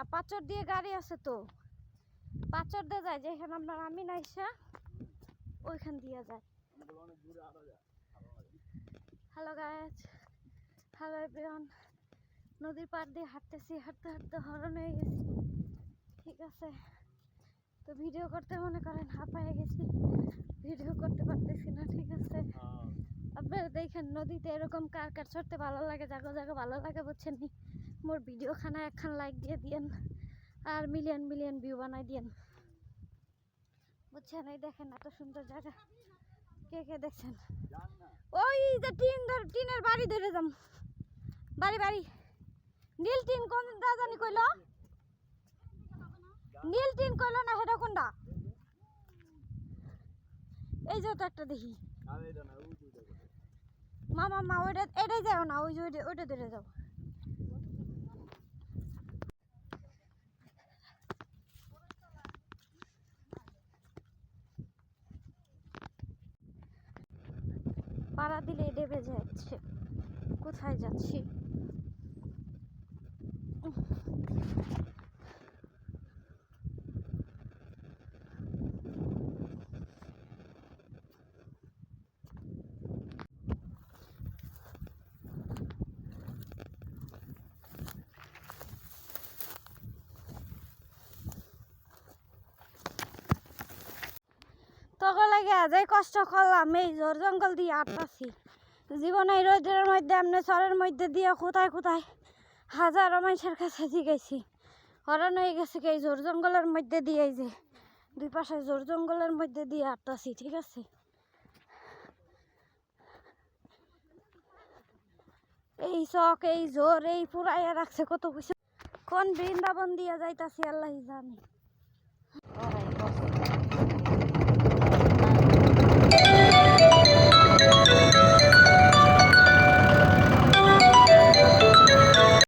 আর পাচর দিয়ে গাড়ি আছে তো। পাচর দিয়ে যায় যেখানে আপনার আমি নাইসা ওইখান দিয়ে যায়। হ্যালো গাছ হ্যালো এভরিওয়ান নদীর পাড় দিয়ে হাঁটতেছি হাঁটতে হাঁটতে হরণ হয়ে গেছি। ঠিক আছে। তো ভিডিও করতে মনে করেন হাঁপায়ে গেছি। ভিডিও করতে পারতেছি না ঠিক আছে। আপনারা দেখেন নদীতে এরকম কার কার চড়তে ভালো লাগে জাগো জাগো ভালো লাগে বুঝছেন নি? মোর ভিডিও খানা একখান লাইক দিয়ে দিয়েন আর মিলিয়ন মিলিয়ন ভিউ বানাই দিয়েন। বুঝছেন? এই দেখেন এত সুন্দর জায়গা। কে কে দেখছেন? ওই যে টিন ধর টিনের বাড়ি ধরে যাম। বাড়ি বাড়ি। নীল টিন কোন দা জানি কইল? নীল টিন কইল না হেটা কোনটা এই যে তো একটা দেখি। মা মা মা ওইটা এটাই যাও না ওই যে ওইটা ওইটা ধরে যাও। পাড়া দিলে ডেবে যাচ্ছে। কোথায় যাচ্ছি? লাগে যাই কষ্ট করলাম, এই জোর জঙ্গল দিয়ে আটকাছি জীবনে এই রোদের মধ্যে, এমনি চরের মধ্যে দিয়ে কোথায় কোথায় হাজারো মানুষের কাছে জিগেছি। হরণ হয়ে গেছে এই জোর জঙ্গলের মধ্যে দিয়ে যে, দুই পাশে জোর জঙ্গলের মধ্যে দিয়ে আটকাছি ঠিক আছে? এই চক, এই জোর, এই পুরাইয়া রাখছে, কত কিছু। কোন বৃন্দাবন দিয়ে যাইতাছি আল্লাহ জানে।